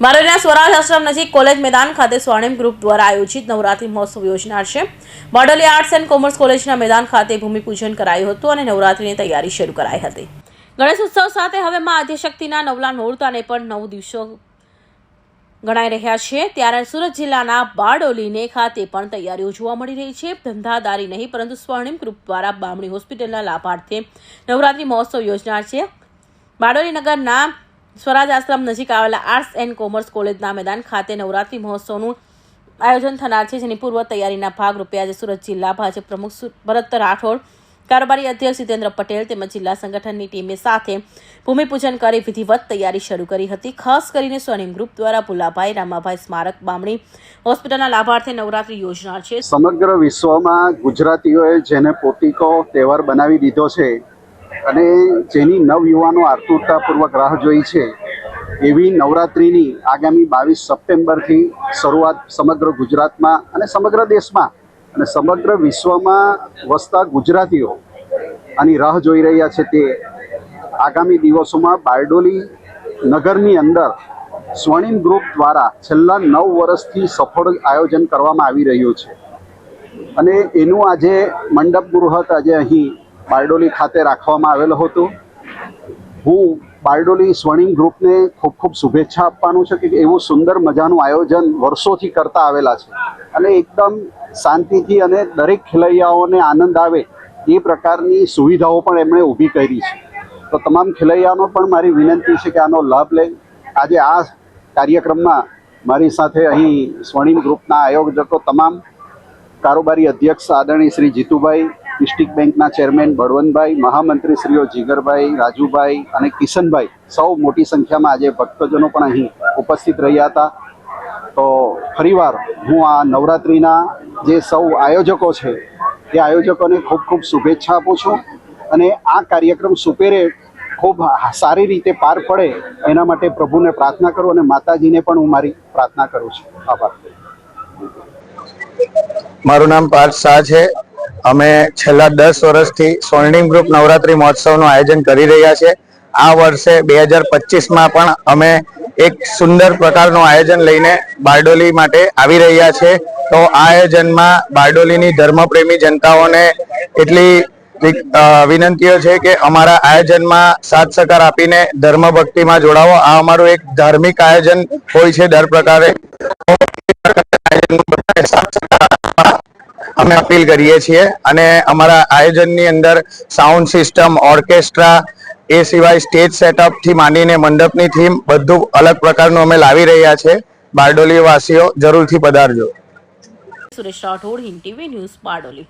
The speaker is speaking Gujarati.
બારડોલીના સ્વરાજ આશ્રમ નજીક કોલેજ મેદાન ખાતે સ્વર્ણિમ ગ્રુપ દ્વારા આયોજિત નવરાત્રી મહોત્સવ યોજનાર છે. બારડોલી આર્ટ્સ એન્ડ કોમર્સ કોલેજના મેદાન ખાતે ભૂમિપૂજન કરાયું હતું અને નવરાત્રીની તૈયારી શરૂ કરાઈ હતી. ગણેશ ઉત્સવ સાથે હવે માં આદ્યશક્તિના નવલા નોરતાને પણ નવ દિવસો ગણાઈ રહ્યા છે. ત્યારે સુરત જિલ્લાના બારડોલીને ખાતે પણ તૈયારીઓ જોવા મળી રહી છે. ધંધાદારી નહીં, પરંતુ સ્વર્ણિમ ગ્રુપ દ્વારા બામણી હોસ્પિટલના લાભાર્થે નવરાત્રી મહોત્સવ યોજનાર છે. બારડોલી નગરના સ્વરાજ આશ્રમ નજીક આવેલા આર્ટ્સ એન્ડ કોમર્સ કોલેજના મેદાન ખાતે નવરાત્રી મહોત્સવનું આયોજન થનાર છે. જેની પૂર્વ તૈયારીના ભાગરૂપે આજે સુરત જિલ્લા ભાજપ પ્રમુખ ભરત રાઠોડ, કારોબારી અધ્યક્ષ જીતેન્દ્ર પટેલ તેમજ જિલ્લા સંગઠનની ટીમે સાથે ભૂમિપૂજન કરી વિધિવત તૈયારી શરૂ કરી હતી. ખાસ કરીને સ્વર્ણિમ ગ્રુપ દ્વારા ભુલાભાઈ, રામાભાઈ સ્મારક, બામણી હોસ્પિટલના લાભાર્થે નવરાત્રી યોજના છે. સમગ્ર વિશ્વમાં ગુજરાતીઓએ જેને પોતીકો, તહેવાર બનાવી દીધો છે અને જેની નવયુવાનો આતુરતાપૂર્વક રાહ જોઈ છે, એવી નવરાત્રિની આગામી બાવીસ સપ્ટેમ્બરથી શરૂઆત સમગ્ર ગુજરાતમાં અને સમગ્ર દેશમાં અને સમગ્ર વિશ્વમાં વસતા ગુજરાતીઓ આની રાહ જોઈ રહ્યા છે તે આગામી દિવસોમાં બારડોલી નગરની અંદર સ્વર્ણિમ ગ્રુપ દ્વારા છેલ્લા નવ વર્ષથી સફળ આયોજન કરવામાં આવી રહ્યું છે. અને એનું આજે મંડપ ગૃહત આજે અહીં બારડોલી ખાતે રાખવામાં આવેલો હતો. હું બારડોલી સ્વર્ણિમ ગ્રુપને ખૂબ ખૂબ શુભેચ્છા આપવાનું છે કે એવું સુંદર મજાનું આયોજન વર્ષોથી કરતા આવેલા છે. અને એકદમ શાંતિથી અને દરેક ખેલૈયાઓને આનંદ આવે એ પ્રકારની સુવિધાઓ પણ એમણે ઊભી કરી છે. તો તમામ ખેલૈયાઓનો પણ મારી વિનંતી છે કે આનો લાભ લે. આજે આ કાર્યક્રમમાં મારી સાથે અહીં સ્વર્ણિમ ગ્રુપના આયોજકો, તમામ કારોબારી અધ્યક્ષ આદરણીય શ્રી જીતુભાઈ ડિસ્ટ્રિક્ટ બેંકના ચેરમેન બળવંતભાઈ મહામંત્રી શ્રીઓ જીગરભાઈ, રાજુભાઈ અને કિશનભાઈ સૌ મોટી સંખ્યામાં આજે ભક્તજનો પણ અહીં ઉપસ્થિત રહ્યા હતા. તો ફરીવાર હું આ નવરાત્રિના જે સૌ આયોજકો છે, એ આયોજકોને ખૂબ ખૂબ શુભેચ્છા આપું છું અને આ કાર્યક્રમ સુપેરે ખૂબ સારી રીતે પાર પડે એના માટે પ્રભુને પ્રાર્થના કરું અને માતાજીને પણ હું મારી પ્રાર્થના કરું છું. આભાર. મારું નામ પાર્થ શાહ છે. અમે છેલ્લા દસ વર્ષથી સ્વર્ણિમ ગ્રુપ નવરાત્રી મહોત્સવનું આયોજન કરી રહ્યા છે આ વર્ષે બે હજાર પચીસમાં પણ અમે એક સુંદર પ્રકારનું આયોજન લઈને બારડોલી માટે આવી રહ્યા છે તો આ આયોજનમાં બારડોલીની ધર્મપ્રેમી જનતાઓને એટલી વિનંતીઓ છે કે અમારા આયોજનમાં સાથ સહકાર આપીને ધર્મ ભક્તિમાં જોડાવો. આ અમારું એક ધાર્મિક આયોજન હોય છે દર પ્રકારે. સાથ અમે અપીલ કરીએ છીએ અને અમારા આયોજનની અંદર સાઉન્ડ સિસ્ટમ ઓર્કેસ્ટ્રા એ સિવાય સ્ટેજ સેટઅપથી માંડીને મંડપની થીમ બધું અલગ પ્રકારનું અમે લાવી રહ્યા છે. બારડોલી વાસીઓ જરૂરથી પધારજો. સુરેશ રાઠોડ, હિન્દ ન્યૂઝ બારડોલી.